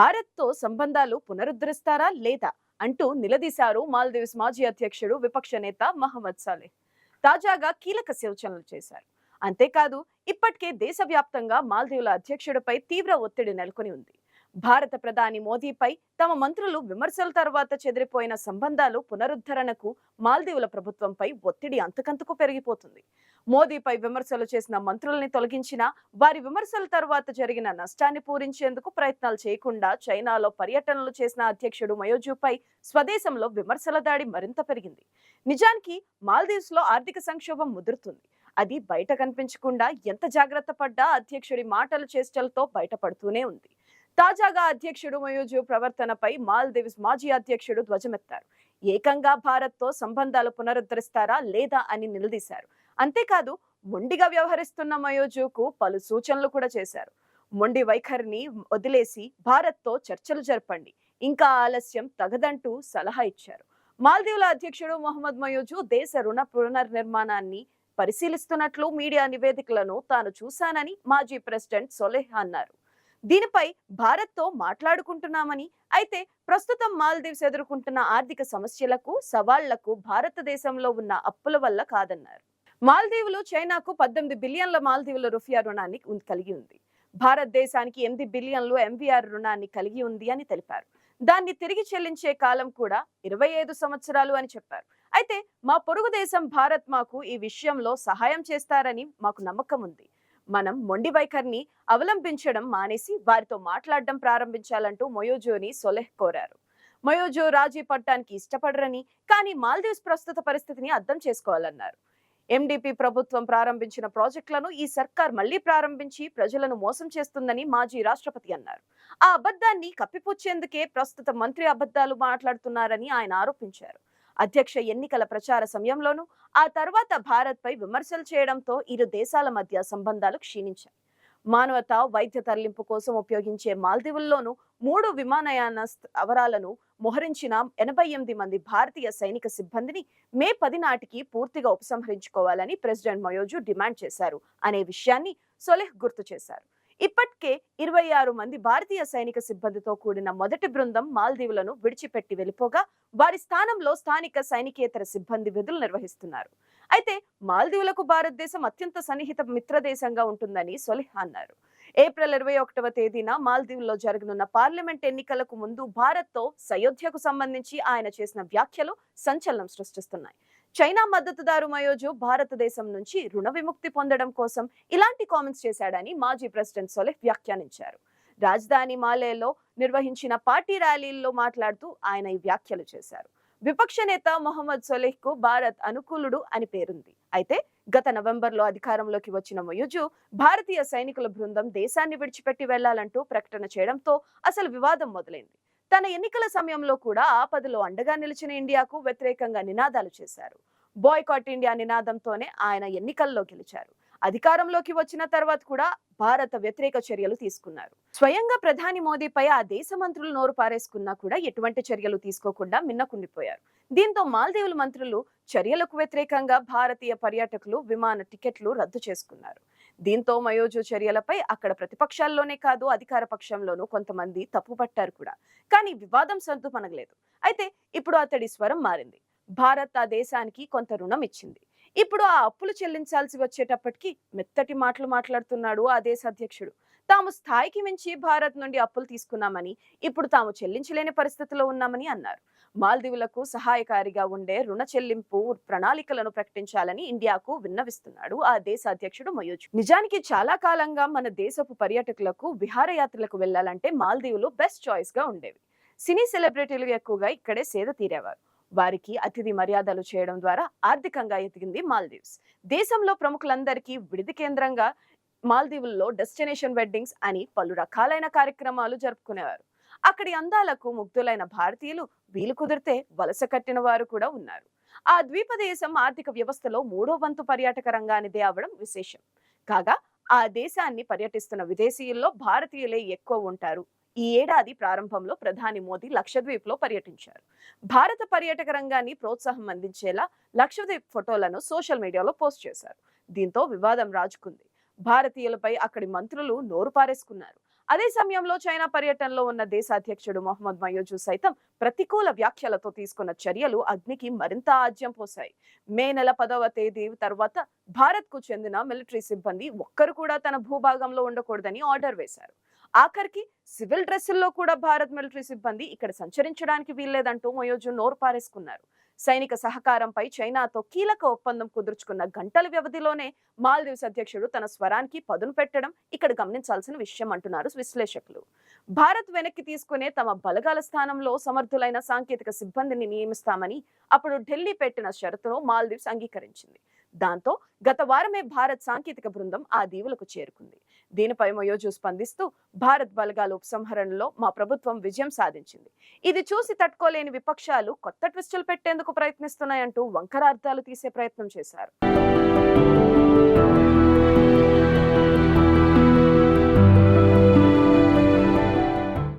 భారత్తో సంబంధాలు పునరుద్ధరిస్తారా లేదా అంటూ నిలదీశారు మాల్దీవ్స్ మాజీ అధ్యక్షుడు విపక్ష నేత మహమ్మద్ సాలే. తాజాగా కీలక సూచనలు చేశారు. అంతేకాదు ఇప్పటికే దేశవ్యాప్తంగా మాల్దీవుల అధ్యక్షుడిపై తీవ్ర ఒత్తిడి నెలకొని ఉంది. భారత ప్రధాని మోదీపై తమ మంత్రులు విమర్శల తర్వాత చెదిరిపోయిన సంబంధాలు పునరుద్ధరణకు మాల్దీవుల ప్రభుత్వంపై ఒత్తిడి అంతకంతకు పెరిగిపోతుంది. మోదీపై విమర్శలు చేసిన మంత్రుల్ని తొలగించినా వారి విమర్శల తర్వాత జరిగిన నష్టాన్ని పూరించేందుకు ప్రయత్నాలు చేయకుండా చైనాలో పర్యటనలు చేసిన అధ్యక్షుడు మయోజుపై స్వదేశంలో విమర్శల దాడి మరింత పెరిగింది. నిజానికి మాల్దీవ్స్లో ఆర్థిక సంక్షోభం ముదురుతుంది. అది బయట కనిపించకుండా ఎంత జాగ్రత్త పడ్డా అధ్యక్షుడి మాటల చేష్టలతో బయటపడుతూనే ఉంది. తాజాగా అధ్యక్షుడు మయోజు ప్రవర్తనపై మాల్దీవ్స్ మాజీ అధ్యక్షుడు ధ్వజమెత్తారు. ఏకంగా భారత్తో సంబంధాలు పునరుద్ధరిస్తారా లేదా అని నిలదీశారు. అంతేకాదు మొండిగా వ్యవహరిస్తున్న మయోజుకు పలు సూచనలు కూడా చేశారు. మొండి వైఖరిని వదిలేసి భారత్తో చర్చలు జరపండి. ఇంకా ఆలస్యం తగదంటూ సలహా ఇచ్చారు. మాల్దీవుల అధ్యక్షుడు మొహమ్మద్ మయోజు దేశ రుణ పునర్నిర్మాణాన్ని పరిశీలిస్తున్నట్లు మీడియా నివేదికలను తాను చూశానని మాజీ ప్రెసిడెంట్ సొలేహ్ అన్నారు. దీనిపై భారత్తో మాట్లాడుకుంటున్నామని అయితే ప్రస్తుతం మాల్దీవ్స్ ఎదుర్కొంటున్న ఆర్థిక సమస్యలకు సవాళ్ళకు భారతదేశంలో ఉన్న అప్పుల వల్ల కాదన్నారు. మాల్దీవులు చైనాకు పద్దెనిమిది బిలియన్ల మాల్దీవుల రుఫియా రుణాన్ని కలిగి ఉంది. భారతదేశానికి ఎనిమిది బిలియన్లు ఎంవీఆర్ రుణాన్ని కలిగి ఉంది అని తెలిపారు. దాన్ని తిరిగి చెల్లించే కాలం కూడా ఇరవై ఐదు సంవత్సరాలు అని చెప్పారు. అయితే మా పొరుగు దేశం భారత్ మాకు ఈ విషయంలో సహాయం చేస్తారని మాకు నమ్మకం ఉంది. మనం మొండి వైఖరిని అవలంబించడం మానేసి వారితో మాట్లాడడం ప్రారంభించాలంటూ మొయోజోని సొలెహ్ కోరారు. మయోజో రాజీ పట్టానికి ఇష్టపడరని కానీ మాల్దీవ్స్ ప్రస్తుత పరిస్థితిని అర్థం చేసుకోవాలన్నారు. ఎండిపి ప్రభుత్వం ప్రారంభించిన ప్రాజెక్టులను ఈ సర్కార్ మళ్ళీ ప్రారంభించి ప్రజలను మోసం చేస్తుందని మాజీ రాష్ట్రపతి అన్నారు. ఆ అబద్ధాన్ని కప్పిపుచ్చేందుకే ప్రస్తుత మంత్రి అబద్ధాలు మాట్లాడుతున్నారని ఆయన ఆరోపించారు. అధ్యక్ష ఎన్నికల ప్రచార సమయంలోనూ ఆ తర్వాత భారత్పై విమర్శలు చేయడంతో ఇరు దేశాల మధ్య సంబంధాలు క్షీణించాయి. మానవత వైద్య తరలింపు కోసం ఉపయోగించే మాల్దీవుల్లోనూ మూడు విమానయాన స్థావరాలను మోహరించిన ఎనభై ఎనిమిది మంది భారతీయ సైనిక సిబ్బందిని మే పది నాటికి పూర్తిగా ఉపసంహరించుకోవాలని ప్రెసిడెంట్ మయోజు డిమాండ్ చేశారు. అనే విషయాన్ని సొలెహ్ గుర్తు చేశారు. ఇప్పటికే ఇరవై ఆరు మంది భారతీయ సైనిక సిబ్బందితో కూడిన మొదటి బృందం మాల్దీవులను విడిచిపెట్టి వెళ్ళిపోగా వారి స్థానంలో స్థానిక సైనికేతర సిబ్బంది విధులు నిర్వహిస్తున్నారు. అయితే మాల్దీవులకు భారతదేశం అత్యంత సన్నిహిత మిత్రదేశంగా ఉంటుందని సొలిహ్ అన్నారు. ఏప్రిల్ ఇరవై ఒకటవ తేదీన మాల్దీవుల్లో జరగనున్న పార్లమెంట్ ఎన్నికలకు ముందు భారత్తో సయోధ్యకు సంబంధించి ఆయన చేసిన వ్యాఖ్యలు సంచలనం సృష్టిస్తున్నాయి. చైనా మద్దతుదారు మయోజు భారతదేశం నుంచి రుణ విముక్తి పొందడం కోసం ఇలాంటి కామెంట్స్ చేశాడని మాజీ ప్రెసిడెంట్ సొలెహ్ వ్యాఖ్యానించారు. రాజధాని మాలేలో నిర్వహించిన పార్టీ ర్యాలీల్లో మాట్లాడుతూ ఆయన ఈ వ్యాఖ్యలు చేశారు. విపక్ష నేత మొహమ్మద్ సొలెహ్కు భారత్ అనుకూలుడు అని పేరుంది. అయితే గత నవంబర్లో అధికారంలోకి వచ్చిన మొయుజు భారతీయ సైనికుల బృందం దేశాన్ని విడిచిపెట్టి వెళ్ళాలంటూ ప్రకటన చేయడంతో అసలు వివాదం మొదలైంది. తన ఎన్నికల సమయంలో కూడా ఆపదలో అండగా నిలిచిన ఇండియాకు వ్యతిరేకంగా నినాదాలు చేశారు. బాయ్కాట్ ఇండియా నినాదంతోనే ఆయన ఎన్నికల్లో గెలిచారు. అధికారంలోకి వచ్చిన తర్వాత కూడా భారత వ్యతిరేక చర్యలు తీసుకున్నారు. స్వయంగా ప్రధాని మోదీపై ఆ దేశ మంత్రులు నోరు పారేసుకున్నా కూడా ఎటువంటి చర్యలు తీసుకోకుండా మిన్నకుండిపోయారు. దీంతో మాల్దీవుల మంత్రులు చర్యలకు వ్యతిరేకంగా భారతీయ పర్యాటకులు విమాన టికెట్లు రద్దు చేసుకున్నారు. దీంతో మయోజు చర్యలపై అక్కడ ప్రతిపక్షాల్లోనే కాదు అధికార పక్షంలోనూ కొంతమంది తప్పుపట్టారు కూడా. కానీ వివాదం సర్దుమనగలేదు అయితే ఇప్పుడు అతడి స్వరం మారింది. భారత్ ఆ దేశానికి కొంత రుణం ఇచ్చింది. ఇప్పుడు ఆ అప్పులు చెల్లించాల్సి వచ్చేటప్పటికి మెత్తటి మాటలు మాట్లాడుతున్నాడు ఆ దేశ అధ్యక్షుడు తాము స్థాయికి మించి భారత్ నుండి అప్పులు తీసుకున్నామని ఇప్పుడు తాము చెల్లించలేని పరిస్థితిలో ఉన్నామని అన్నారు. మాల్దీవులకు సహాయకారిగా ఉండే రుణ చెల్లింపు ప్రణాళికలను ప్రకటించాలని ఇండియాకు విన్నవిస్తున్నాడు ఆ దేశ అధ్యక్షుడు మయోజ్. నిజానికి చాలా కాలంగా మన దేశపు పర్యాటకులకు విహారయాత్రలకు వెళ్ళాలంటే మాల్దీవులు బెస్ట్ చాయిస్గా ఉండేవి. సినీ సెలబ్రిటీలు ఎక్కువగా ఇక్కడే సేద తీరేవారు. వారికి అతిథి మర్యాదలు చేయడం ద్వారా ఆర్థికంగా ఎదిగింది మాల్దీవ్స్. దేశంలో ప్రముఖులందరికీ విడిది కేంద్రంగా మాల్దీవుల్లో డెస్టినేషన్ వెడ్డింగ్స్ అని పలు రకాలైన కార్యక్రమాలు జరుపుకునేవారు. అక్కడి అందాలకు ముగ్ధులైన భారతీయులు వీలు కుదిరితే వలస కట్టిన వారు కూడా ఉన్నారు. ఆ ద్వీప దేశం ఆర్థిక వ్యవస్థలో మూడో వంతు పర్యాటక రంగానిదే అవడం విశేషం. కాగా ఆ దేశాన్ని పర్యటిస్తున్న విదేశీయుల్లో భారతీయులే ఎక్కువ ఉంటారు. ఈ ఏడాది ప్రారంభంలో ప్రధాని మోదీ లక్షద్వీప్లో పర్యటించారు. భారత పర్యాటక రంగాన్ని ప్రోత్సాహం అందించేలా లక్షద్వీప్ ఫోటోలను సోషల్ మీడియాలో పోస్ట్ చేశారు. దీంతో వివాదం రాజుకుంది. భారతీయులపై అక్కడి మంత్రులు నోరు పారేసుకున్నారు. అదే సమయంలో చైనా పర్యటనలో ఉన్న దేశ అధ్యక్షుడు మొహమ్మద్ మయోజు సైతం ప్రతికూల వ్యాఖ్యలతో తీసుకున్న చర్యలు అగ్నికి మరింత ఆజ్యం పోశాయి. మే నెల పదవ తేదీ తర్వాత భారత్కు చెందిన మిలిటరీ సిబ్బంది ఒక్కరు కూడా తన భూభాగంలో ఉండకూడదని ఆర్డర్ వేశారు. ఆఖరికి సివిల్ డ్రెస్సుల్లో కూడా భారత్ మిలిటరీ సిబ్బంది ఇక్కడ సంచరించడానికి వీల్లేదంటూ మయోజు నోరు పారేసుకున్నారు. సైనిక సహకారంపై చైనాతో కీలక ఒప్పందం కుదుర్చుకున్న గంటల వ్యవధిలోనే మాల్దీవ్స్ అధ్యక్షుడు తన స్వరానికి పదును పెట్టడం ఇక్కడ గమనించాల్సిన విషయం అంటున్నారు విశ్లేషకులు. భారత్ వెనక్కి తీసుకునే తమ బలగాల స్థానంలో సమర్థులైన సాంకేతిక సిబ్బందిని నియమిస్తామని అప్పుడు ఢిల్లీ పెట్టిన షరతును మాల్దీవ్స్ అంగీకరించింది. దాంతో గత వారమే భారత్ సాంకేతిక బృందం ఆ దీవులకు చేరుకుంది. దీనిపై మొయోజు స్పందిస్తూ భారత్ బలగాల ఉపసంహరణలో మా ప్రభుత్వం విజయం సాధించింది. ఇది చూసి తట్టుకోలేని విపక్షాలు కొత్త ట్విస్టులు పెట్టేందుకు ప్రయత్నిస్తున్నాయంటూ వంకర అర్థాలు తీసే ప్రయత్నం చేశారు.